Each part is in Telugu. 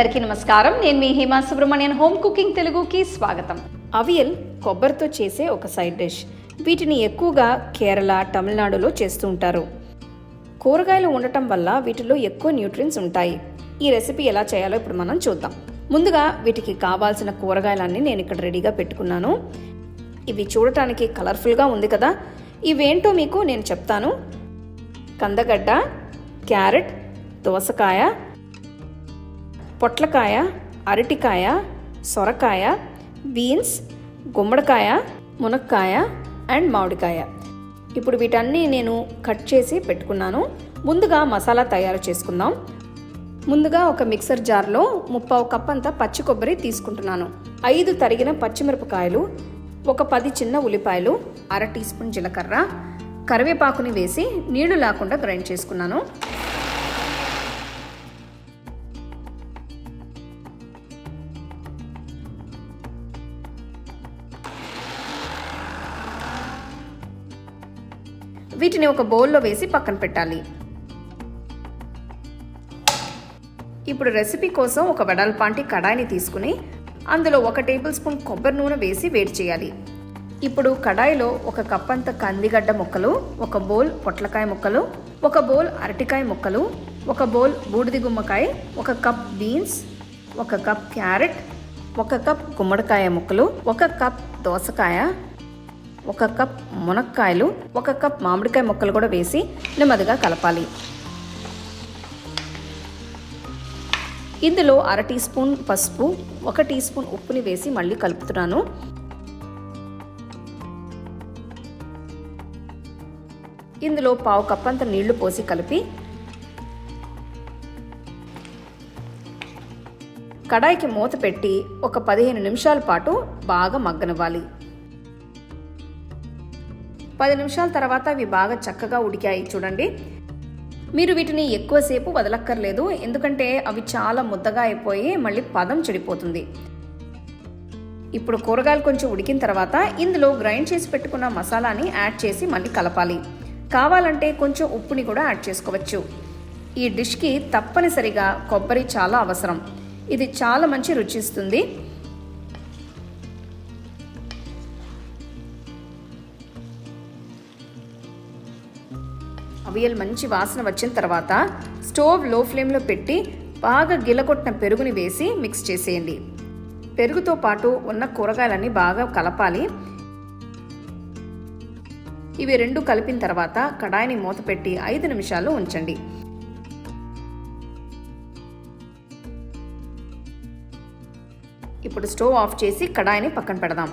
అందరికీ నమస్కారం. నేను మీ హేమా సుబ్రహ్మణ్యన్. హోమ్ కుకింగ్ తెలుగుకి స్వాగతం. అవియల్ కొబ్బరితో చేసే ఒక సైడ్ డిష్. వీటిని ఎక్కువగా కేరళ తమిళనాడులో చేస్తూ ఉంటారు. కూరగాయలు ఉండటం వల్ల వీటిలో ఎక్కువ న్యూట్రియన్స్ ఉంటాయి. ఈ రెసిపీ ఎలా చేయాలో ఇప్పుడు మనం చూద్దాం. ముందుగా వీటికి కావాల్సిన కూరగాయలన్నీ నేను ఇక్కడ రెడీగా పెట్టుకున్నాను. ఇవి చూడటానికి కలర్ఫుల్గా ఉంది కదా. ఇవేంటో మీకు నేను చెప్తాను. కందగడ్డ క్యారెట్ దోసకాయ పొట్లకాయ అరటికాయ సొరకాయ బీన్స్ గుమ్మడికాయ మునక్కాయ అండ్ మామిడికాయ. ఇప్పుడు వీటన్నీ నేను కట్ చేసి పెట్టుకున్నాను. ముందుగా మసాలా తయారు చేసుకుందాం. ముందుగా ఒక మిక్సర్ జార్లో ముప్పావు కప్ అంతా పచ్చి కొబ్బరి తీసుకుంటున్నాను. ఐదు తరిగిన పచ్చిమిరపకాయలు ఒక పది చిన్న ఉల్లిపాయలు అర టీ స్పూన్ జీలకర్ర కరివేపాకుని వేసి నీళ్ళు లేకుండా గ్రైండ్ చేసుకున్నాను. వీటిని ఒక బౌల్లో వేసి పక్కన పెట్టాలి. ఇప్పుడు రెసిపీ కోసం ఒక వెడల్పాంటి కడాయిని తీసుకుని అందులో ఒక టేబుల్ స్పూన్ కొబ్బరి నూనె వేసి వేడి చేయాలి. ఇప్పుడు కడాయిలో ఒక కప్ అంత కందిగడ్డ ముక్కలు ఒక బౌల్ పొట్లకాయ ముక్కలు ఒక బౌల్ అరటికాయ ముక్కలు ఒక బౌల్ బూడిది గుమ్మకాయ ఒక కప్ బీన్స్ ఒక కప్ క్యారెట్ ఒక కప్ గుమ్మడికాయ ముక్కలు ఒక కప్ దోసకాయ ఒక కప్ మునక్కాయలు ఒక కప్ మామిడికాయ ముక్కలు కూడా వేసి నెమ్మదిగా కలపాలి. ఇందులో అర టీ స్పూన్ పసుపు ఒక టీ స్పూన్ ఉప్పుని వేసి మళ్ళీ కలుపుతున్నాను. ఇందులో పావు కప్ అంత నీళ్ళు పోసి కలిపి కడాయికి మూత పెట్టి ఒక పదిహేను నిమిషాల పాటు బాగా మగ్గనివ్వాలి. పది నిమిషాల తర్వాత అవి బాగా చక్కగా ఉడికాయి చూడండి. మీరు వీటిని ఎక్కువసేపు వదలక్కర్లేదు ఎందుకంటే అవి చాలా ముద్దగా అయిపోయి మళ్ళీ పదం చెడిపోతుంది. ఇప్పుడు కూరగాయలు కొంచెం ఉడికిన తర్వాత ఇందులో గ్రైండ్ చేసి పెట్టుకున్న మసాలాని యాడ్ చేసి మళ్ళీ కలపాలి. కావాలంటే కొంచెం ఉప్పుని కూడా యాడ్ చేసుకోవచ్చు. ఈ డిష్కి తప్పనిసరిగా కొబ్బరి చాలా అవసరం. ఇది చాలా మంచి రుచి అవియల్ మంచి వాసన వచ్చిన తర్వాత స్టవ్లో ఫ్లేమ్లో పెట్టి బాగా గిలకొట్టిన పెరుగుని వేసి మిక్స్ చేసేయండి. పెరుగుతో పాటు ఉన్న కూరగాయలన్నీ బాగా కలపాలి. ఇవి రెండు కలిపిన తర్వాత కడాయిని మూత పెట్టి ఐదు నిమిషాలు ఉంచండి. ఇప్పుడు స్టవ్ ఆఫ్ చేసి కడాయిని పక్కన పెడదాం.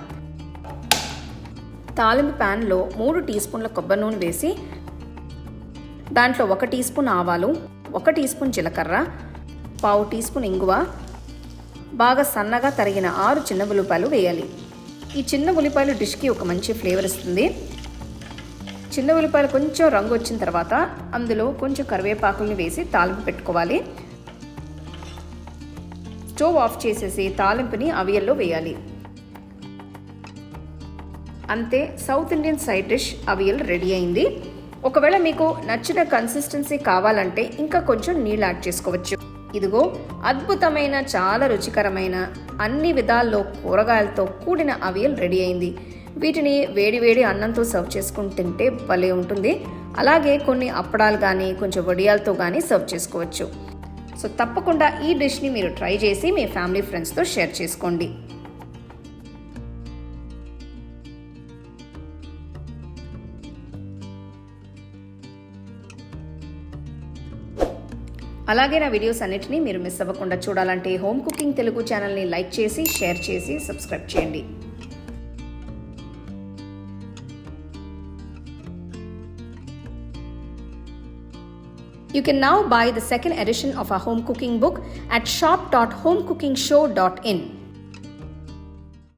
తాలింపు ప్యాన్లో మూడు టీ స్పూన్ల కొబ్బరి నూనె వేసి దాంట్లో ఒక టీ స్పూన్ ఆవాలు ఒక టీ స్పూన్ జీలకర్ర పావు టీ స్పూన్ ఇంగువ. బాగా సన్నగా తరిగిన ఆరు చిన్న ఉల్లిపాయలు వేయాలి. ఈ చిన్న ఉల్లిపాయలు డిష్కి ఒక మంచి ఫ్లేవర్ ఇస్తుంది. చిన్న ఉల్లిపాయలు కొంచెం రంగు వచ్చిన తర్వాత అందులో కొంచెం కరివేపాకుల్ని వేసి తాలింపు పెట్టుకోవాలి. స్టవ్ ఆఫ్ చేసేసి తాలింపుని అవియల్లో వేయాలి. అంతే south Indian side dish avial ready అయింది. ఒకవేళ మీకు నచ్చిన కన్సిస్టెన్సీ కావాలంటే ఇంకా కొంచెం నీళ్ళు యాడ్ చేసుకోవచ్చు. ఇదిగో అద్భుతమైన చాలా రుచికరమైన అన్ని విధాల్లో కూరగాయలతో కూడిన అవియల్ రెడీ అయింది. వీటిని వేడి వేడి అన్నంతో సర్వ్ చేసుకుని తింటే భలే ఉంటుంది. అలాగే కొన్ని అప్పడాలు కానీ కొంచెం వడియాలతో కానీ సర్వ్ చేసుకోవచ్చు. సో తప్పకుండా ఈ డిష్ని మీరు ట్రై చేసి మీ ఫ్యామిలీ ఫ్రెండ్స్తో షేర్ చేసుకోండి. అలాగే నా వీడియోస్ అన్నిటినీ మీరు మిస్ అవ్వకుండా చూడాలంటే హోమ్ కుకింగ్ తెలుగు ఛానల్ని లైక్ చేసి షేర్ చేసి సబ్స్క్రైబ్ చేయండి You can now buy the second edition of our home cooking book at shop.homecookingshow.in.